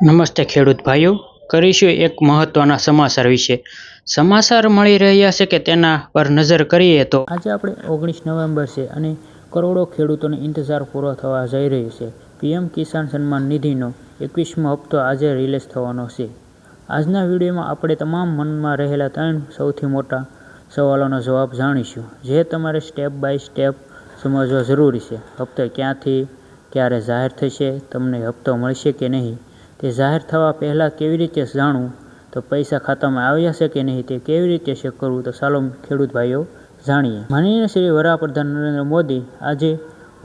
નમસ્તે ખેડૂત ભાઈઓ. કરીશું એક મહત્વના સમાચાર વિશે. સમાચાર મળી રહ્યા છે કે તેના પર નજર કરીએ તો આજે આપણે ઓગણીસ નવેમ્બર છે અને કરોડો ખેડૂતોનો ઇંતજાર પૂરો થવા જઈ રહ્યો છે. પીએમ કિસાન સન્માન નિધિનો એકવીસમો હપ્તો આજે રિલીઝ થવાનો છે. આજના વિડીયોમાં આપણે તમામ મનમાં રહેલા ત્રણ સૌથી મોટા સવાલોનો જવાબ જાણીશું, જે તમારે સ્ટેપ બાય સ્ટેપ સમજવા જરૂરી છે. હપ્તો ક્યાંથી, ક્યારે જાહેર થશે, તમને હપ્તો મળશે કે નહીં? તે જાહેર થવા પહેલાં કેવી રીતે જાણવું? તો પૈસા ખાતામાં આવ્યા છે કે નહીં તે કેવી રીતે ચેક કરવું? તો ચાલો ખેડૂત ભાઈઓ, જાણીએ. માનનીય શ્રી વડાપ્રધાન નરેન્દ્ર મોદી આજે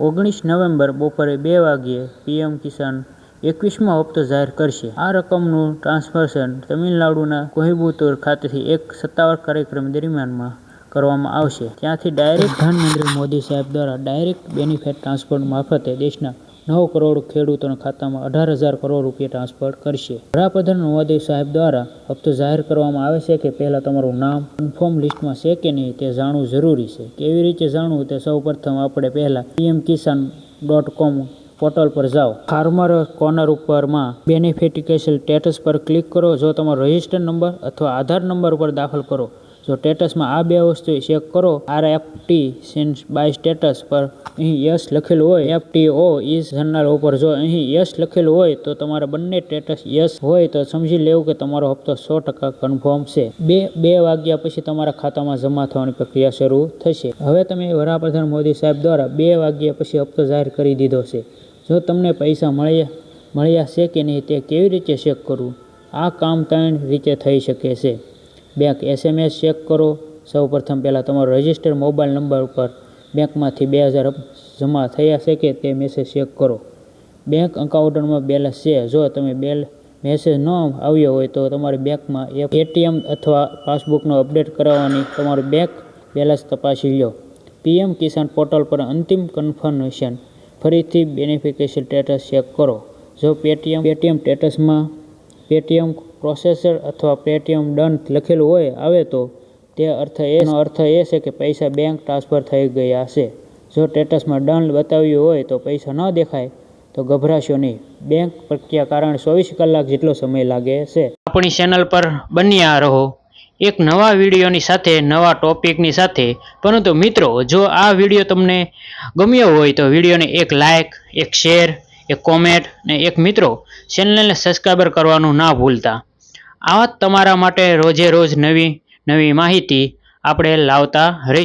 ઓગણીસ નવેમ્બર બપોરે બે વાગ્યે પીએમ કિસાન એકવીસમો હપ્તો જાહેર કરશે. આ રકમનું ટ્રાન્સફર્શન તમિલનાડુના કોહિબુતુર ખાતેથી એક સત્તાવાર કાર્યક્રમ દરમિયાનમાં કરવામાં આવશે. ત્યાંથી ડાયરેક્ટ પ્રધાનમંત્રી મોદી સાહેબ દ્વારા ડાયરેક્ટ બેનિફિટ ટ્રાન્સફર મારફતે દેશના નવ કરોડ ખેડૂતોના ખાતામાં અઢાર હજાર કરોડ રૂપિયા ટ્રાન્સફર કરશે. વડાપ્રધાન મોદી સાહેબ દ્વારા હપ્તો જાહેર કરવામાં આવે છે કે પહેલાં તમારું નામ ઇન્ફોર્મ લિસ્ટમાં છે કે નહીં તે જાણવું જરૂરી છે. કેવી રીતે જાણવું તે સૌ પ્રથમ આપણે પહેલાં PM Kisan dot com portal પર જાઓ. ફાર્મર કોર્નર ઉપરમાં બેનિફિટિકેશન સ્ટેટસ પર ક્લિક કરો. જો તમારો રજિસ્ટર નંબર અથવા આધાર નંબર પર દાખલ કરો. જો સ્ટેટસમાં આ બે વસ્તુ ચેક કરો R F T signed by status પર અહીં યસ લખેલું હોય F T O is generated ઉપર જો અહીં યસ લખેલું હોય તો તમારા બંને સ્ટેટસ યસ હોય તો સમજી લેવું કે તમારો હપ્તો સો ટકા કન્ફર્મ છે. બે બે વાગ્યા પછી તમારા ખાતામાં જમા થવાની પ્રક્રિયા શરૂ થશે. હવે તમે વડાપ્રધાન મોદી સાહેબ દ્વારા બે વાગ્યા પછી હપ્તો જાહેર કરી દીધો છે. જો તમને પૈસા મળ્યા મળ્યા છે કે નહીં તે કેવી રીતે ચેક કરવું? આ કામ ત્રણ રીતે થઈ શકે છે. બેંક એસએમએસ ચેક કરો. સૌ પ્રથમ પહેલાં તમારો રજિસ્ટર મોબાઈલ નંબર ઉપર બેંકમાંથી બે હજાર જમા થયા છે કે તે મેસેજ ચેક કરો. બેંક અકાઉન્ટમાં બેલેન્સ છે. જો તમે બેલ મેસેજ ન આવ્યો હોય તો તમારી બેંકમાં એટીએમ અથવા પાસબુકનો અપડેટ કરાવવાની તમારું બેંક બેલેન્સ તપાસી લો પીએમ કિસાન પોર્ટલ પર અંતિમ કન્ફર્મેશન ફરીથી બેનિફિકેશન સ્ટેટસ ચેક કરો. જો પેટીએમ પેટીએમ સ્ટેટસમાં પેટીએમ પ્રોસેસર અથવા પેટીએમ ડન લખેલું હોય આવે તો, તે અર્થ એનો અર્થ એ છે કે પૈસા બેંક ટ્રાન્સફર થઈ ગયા છે. જો સ્ટેટસમાં ડન બતાવ્યું હોય તો પૈસા ન દેખાય, તો ગભરાશો નહીં. બેંક પ્રક્રિયા કારણે ચોવીસ કલાક જેટલો સમય લાગે છે. આપણી ચેનલ પર બન્યા રહો. એક નવા વિડીયોની સાથે, નવા ટોપિકની સાથે. પરંતુ મિત્રો, જો આ વીડિયો તમને ગમ્યો હોય તો વિડીયોને એક લાઇક એક શેર એક કોમેન્ટ ને એક મિત્રો ચેનલને સબસ્ક્રાઈબર કરવાનું ના ભૂલતા. આવા તમારા માટે રોજે રોજ નવી નવી માહિતી આપણે લાવતા રહી